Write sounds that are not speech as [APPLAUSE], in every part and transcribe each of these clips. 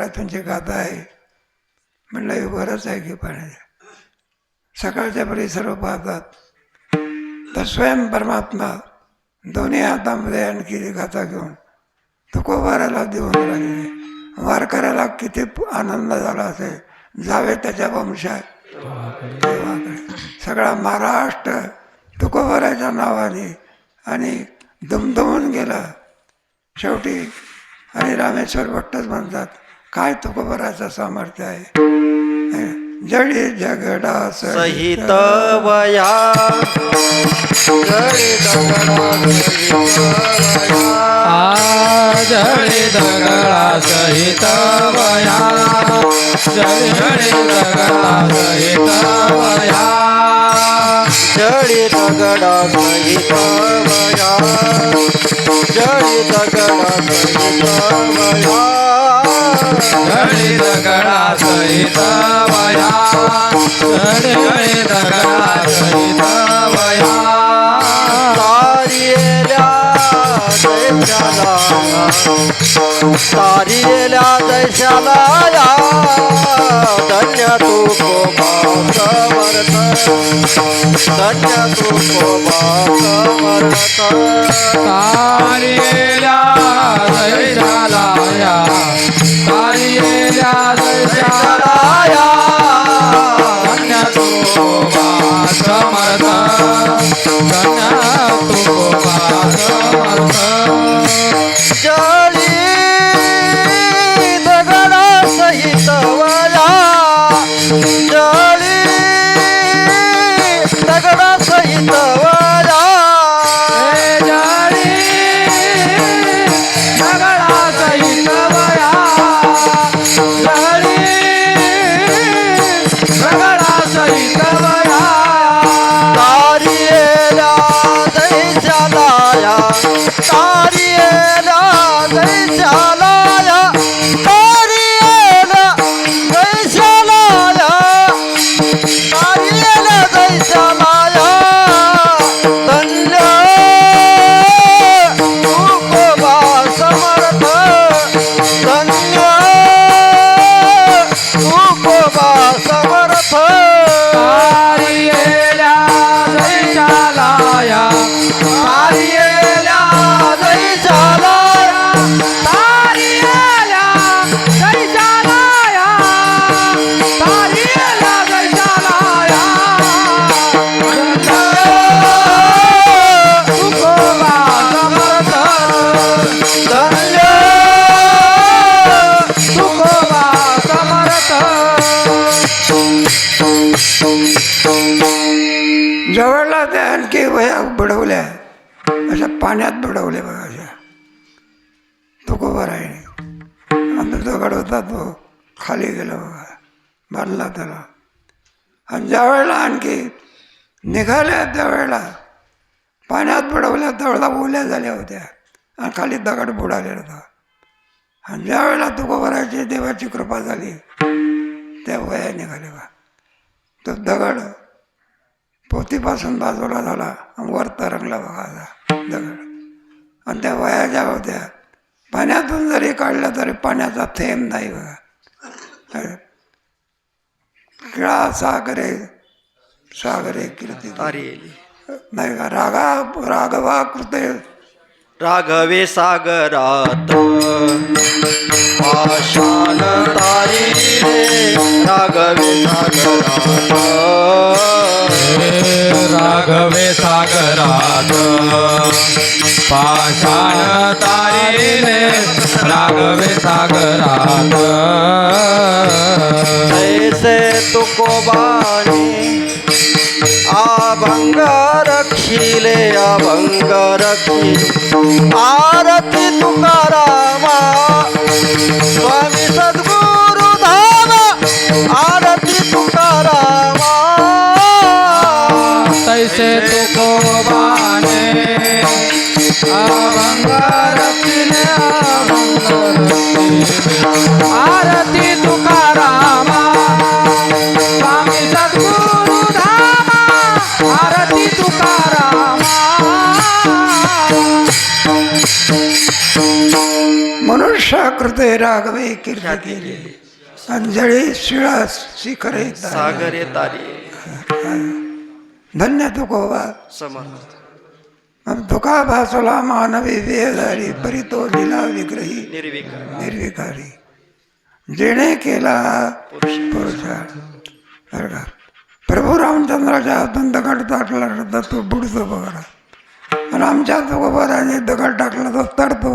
तुमची गाथा आहे. म्हणलं हे बरंच आहे की पाण्याच्या सकाळच्या परी सर्व पाहतात. तर स्वयं परमात्मा दोन्ही हातामध्ये आणखी गाथा घेऊन तुकोबाराला देऊन राहिलेले वारकऱ्याला किती आनंद झाला असेल. जावे त्याच्या वंशात. सगळा महाराष्ट्र तुकोबाराच्या नावाने आणि दुमदुमून गेला. शेवटी आणि रामेश्वर भट्टच म्हणतात काय तुकोबराचं सामर्थ्य आहे? जडी झगडा सहित वया. जळी दगडा सहित वया. जळी दगडा सहित वया. जळी दगडा सहित वया. जळी दगडा सहित वया. घडी दगडा सहित वया घडी घडी दगडा सहित वया तारियेल्या दैशाला तारियेल्या दैशाला धन्य तू कोबा धन्य तू कोबा तारियेल्या दैशाला तारियेल्या दैशाला या धन्य तारियेला दैशालाया तारियेला दैशालाया तारियेला दैशालाया धन्य तुकोबा समर्थ। आणखी वया बुडवल्या अशा पाण्यात बुडवल्या बघा अशा. तुकोबर आहे आणि दगड होता तो खाली गेला बघा. बांधला त्याला. आणि ज्या वेळेला आणखी निघाल्या त्यावेळेला पाण्यात बुडवल्या त्यावेळेला ओल्या झाल्या होत्या. आणि खाली दगड बुडालेला होता. आणि ज्यावेळेला तुकोबराची देवाची कृपा झाली त्या वया निघाल्या बा तो दगड पोतीपासून बाजूला झाला वर तरंगला बघा असा दगड. आणि त्या वया ज्या होत्या. पाण्यातून जरी काढल्या तरी पाण्याचा थेंब नाही बघा. किळा सागरे सागरे कीर्ती. नाही का रागा राघवा कृते. राघवे सागरात. पाषाण तारी रे राघवे सागरात. पाषाण तारीने राघवे सागरात जैसे तुकोबानी अभंग रक्षिले अभंग रक्षी आरती तुकारामा स्वामी सद्गुरु धाम आरती तुकारामा तैसे तुको मनुष्याकृते वैरागवे कीर्ती केली अंजळी शिळा शिखरे. सागरे तारी। धन्य तुकोबा समर्थ। तुका भासला मानवी वेधारी परी तो लिला विग्रही निर्विकार जेणे केला पुरुष पुरुषार्थ बरं का? प्रभू रामचंद्राच्या हातून दगड टाकला तर तो बुडतो बघा आणि आमच्या तुकोबाराने दगड टाकला तो तरतो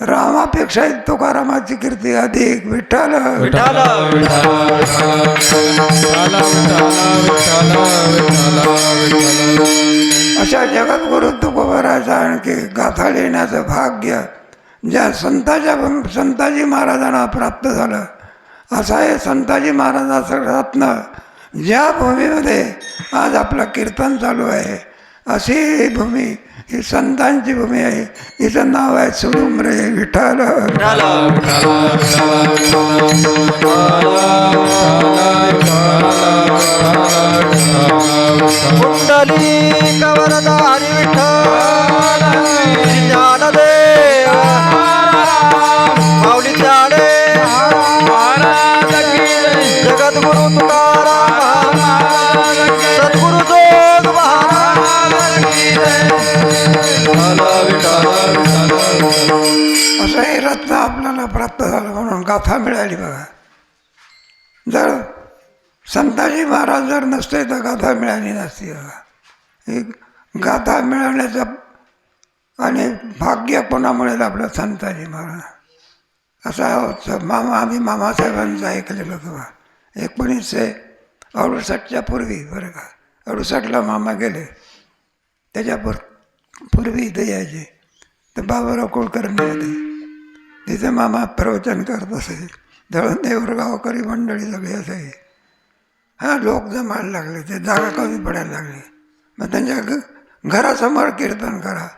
रामापेक्षा तुकारामाची कीर्ती अधिक विठ्ठल विठाल अशा जगद्गुरु तुकोबाराचं आणखी गाथा लिहिण्याचं भाग्य ज्या संताच्या संताजी महाराजांना प्राप्त झालं असं आहे संताजी महाराजाचं रत्न ज्या भूमीमध्ये आज आपलं कीर्तन चालू आहे अशी ही भूमी ही संतांची भूमी आहे हिचं नाव आहे सुडुमरे विठ्ठल जगद्गुरु तुकाराम सद्गुरु जोग असं हे रत्न आपल्याला प्राप्त झालं म्हणून गाथा मिळाली बघा. जर संताजी महाराज जर नसते तर गाथा मिळाली नसती बघा. ही गाथा मिळवण्याचं आणि भाग्य कोणामुळे आपलं संताजी महाराज. असा मामा आम्ही मामासाहेबांचं ऐकलेलं होतं बघा. एकोणीसशे अडुसष्टच्या पूर्वी बरं का? अडुसष्टला मामा गेले. त्याच्या पूर पूर्वी इथे यायचे. तर बाबाराव कुलकर्णी होते. तिथे मामा प्रवचन करत असे. दळणदेवर गावकरी मंडळी सगळी असे. हा लोक जमायला लागले. ते जागा कमी पडायला लागली. मग त्यांच्या घ- घरासमोर कीर्तन करा.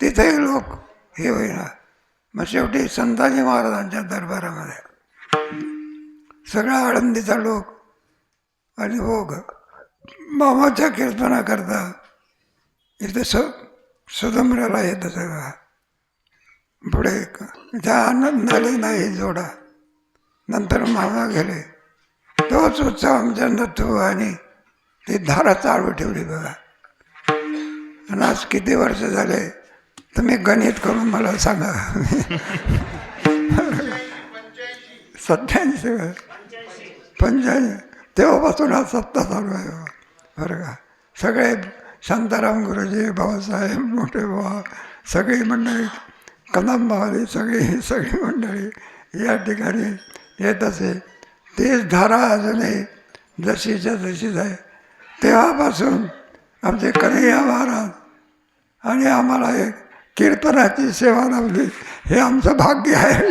तिथेही लोक हे होईना. मग शेवटी संताजी महाराजांच्या दरबारामध्ये सगळा आळंदीचा लोक. आणि हो ग मामाच्या कीर्तनाकरता इथे स सुदमऱ्याला येतं सगळा. पुढे ज्या आनंदाने नाही जोडा नंतर मामा गेले. तोच उत्सव आमच्या नथू आणि ती धारा चालू ठेवली बघा. आणि आज किती वर्ष झाले तुम्ही गणित करून मला सांगा. [LAUGHS] सत्याऐंशी पंच्याऐंशी तेव्हापासून हा सत्ता चालू आहे. बरं का? सगळे शांताराम गुरुजी भाऊसाहेब मोठे बाबा सगळी मंडळी कदम भावाली सगळी सगळी मंडळी या ठिकाणी येत असे तीच धारा अजूनही जशीच्या जशीच आहे. तेव्हापासून आमचे कन्हैया महाराज आणि आम्हाला एक कीर्तनाची सेवा लावली हे आमचं भाग्य आहे.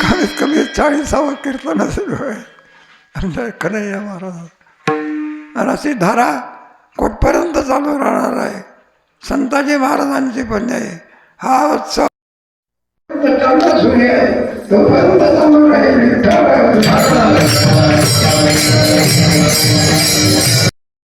कमीत कमी चाळीसावं कीर्तन सुरू आहे. कन्हैया महाराज आणि अशी धारा कुठपर्यंत चालू राहणार आहे? संताजी महाराजांची पण आहे हा उत्सव तोपर्यंत चालू राहील